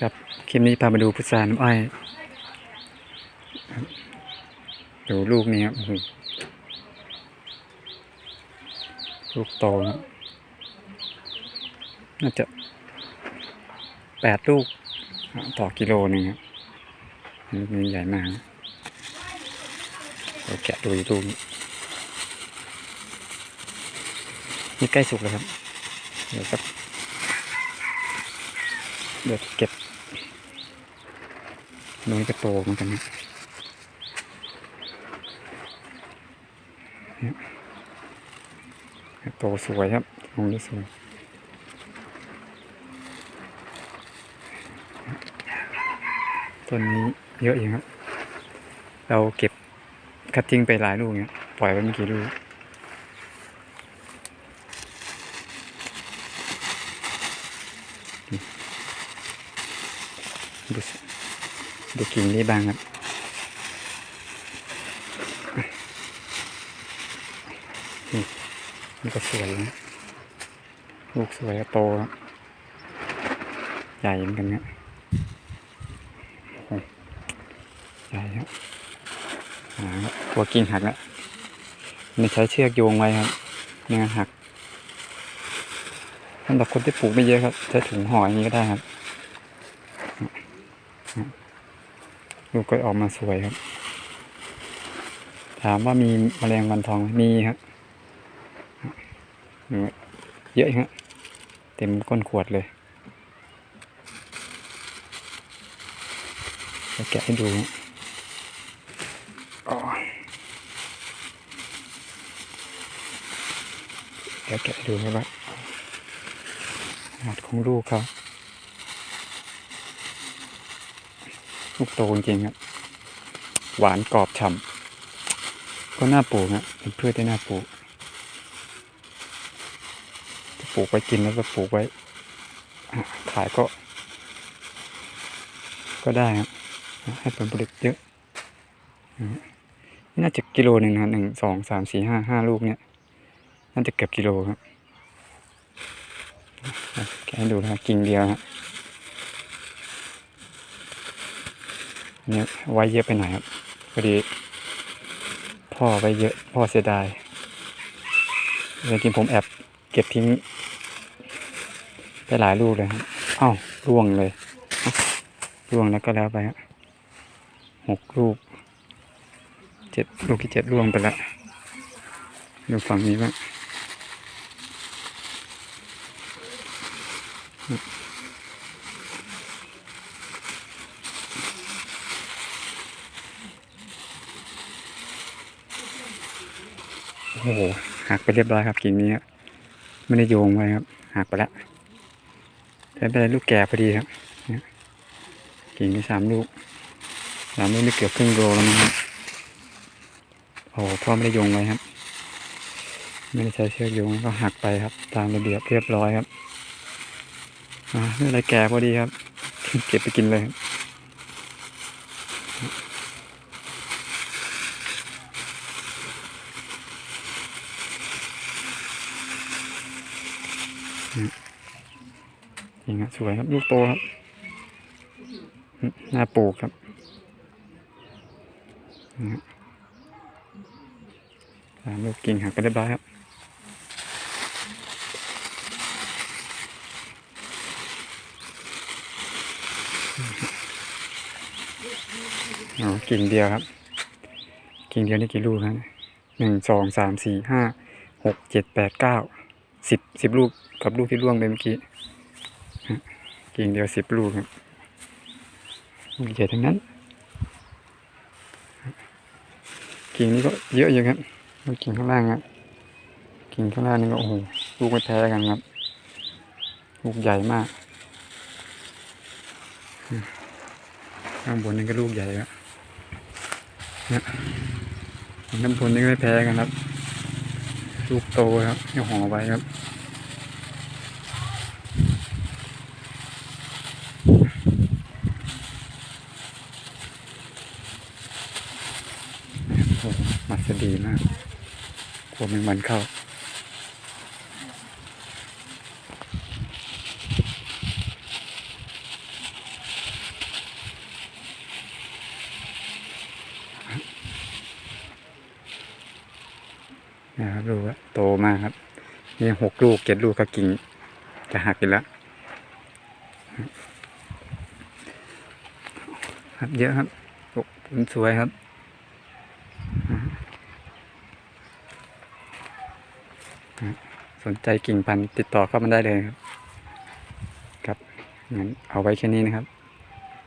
ครับคลิปนี้พามาดูพุทราน้ำอ้อยดูลูกนี้ครับลูกโตครับน่าจะแปดลูกต่อกิโลหนึ่งครับลูกนี้ใหญ่มากเราแกะดูลูกนี้นี่ใกล้สุกแล้วครับ เดี๋ยวสักเดี๋ยวเก็บ น้อยก็โตเหมือนกันนะโตสวยครับลงนี้สวยต้นนี้เยอะเองครับ เราเก็บคัดทิ้งไปหลายลูกเนี่ยปล่อยไว้ไม่กี่ลูกดูสิ ดูกิ่งนี้บ้างครับ นี่นี่ก็สวยนะ ลูกสวยโตใหญ่เหมือนกันเนี่ยโอ้ใหญ่ครับหาครับตัวกิ่งหักแล้วนี่ใช้เชือกโยงไว้ครับไม่งั้นหักสำหรับคนที่ปลูกไม่เยอะครับ ใช้ถุงห่ออย่างนี้ก็ได้ครับ ลูกก็ออกมาสวยครับ ถามว่ามีแมลงวันทองมีครับเยอะครับเต็มก้นขวดเลยจะแกะให้ดูอ๋อเดี๋ยวแกะให้ดูครับว่าขนาดของลูกเขา ลูกโตจริงๆครับ หวานกรอบฉ่ำก็น่าปลูกนะเป็นพืชที่น่าปลูกจะปลูกไว้กินแล้วก็ปลูกไว้ขายก็ ก็ได้ครับ ให้ผลผลิตเยอะน่าจะกิโลหนึ่งนะหนึ่งสองสามสี่ห้าห้าลูกเนี่ย น่าจะเกือบกิโลครับแกให้ดูนะกิ่งเดียวครับ เนี่ยไว้เยอะไปหน่อยครับพอดีพ่อไว้เยอะพ่อเสียดายจริงๆผมแอบเก็บทิ้งไปหลายลูกเลยครับอ้าวร่วงเลยร่วงแล้วก็แล้วไปครับหกลูกเจ็ดลูกที่เจ็ดร่วงไปแล้วดูฝั่งนี้บ้าง โอ้โหหักไปเรียบร้อยครับกิ่งนี้ครับไม่ได้โยงไว้ครับหักไปแล้วแต่เป็นไรลูกแก่พอดีครับกิ่งนี้สามลูกสามลูกนี่เกือบครึ่งโลแล้วมั้งครับโอ้โหพ่อไม่ได้โยงไว้ครับ ไม่ได้ใช้เชือกโยงก็หักไปครับ ตามระเบียบเรียบร้อยครับอ่าไม่เป็นไรแก่พอดีครับ เก็บไปกินเลยครับ นี่ครับสวยครับ ลูกโตครับน่าปลูกครับนี่ครับตามลูกกิ่งหักไปเรียบร้อยครับอ๋อกิ่งเดียวครับ กิ่งเดียวนี่กี่ลูกครับหนึ่งสองสามสี่ห้าหกเจ็ดแปดเก้าสิบสิบลูกกับลูกที่ร่วงไปเมื่อกี้ กิ่งเดียวสิบลูกลูกใหญ่ทั้งนั้น กิ่งนี้ก็เยอะอยู่ครับล้วกิ่งข้างล่างครับกิ่งข้างล่างนี่ก็โอ้โหลูกไม่แพ้กันครับ ลูกใหญ่มาก ข้างบนนี่ก็ลูกใหญ่ครับเนี่ยข้างบนนี่ก็ไม่แพ้กันครับ ลูกโตครับที่ห่อไว้ครับ มันจะดีมากกลัวแมงมันเข้า นะครับดูว่าโตมากครับ นี่หกลูกเจ็ดลูกก็กิ่งจะหักอีกแล้วครับเยอะครับผลสวยครับ สนใจกิ่งพันธุ์ติดต่อเข้ามาได้เลยครับ ครับงั้นเอาไว้แค่นี้นะครับ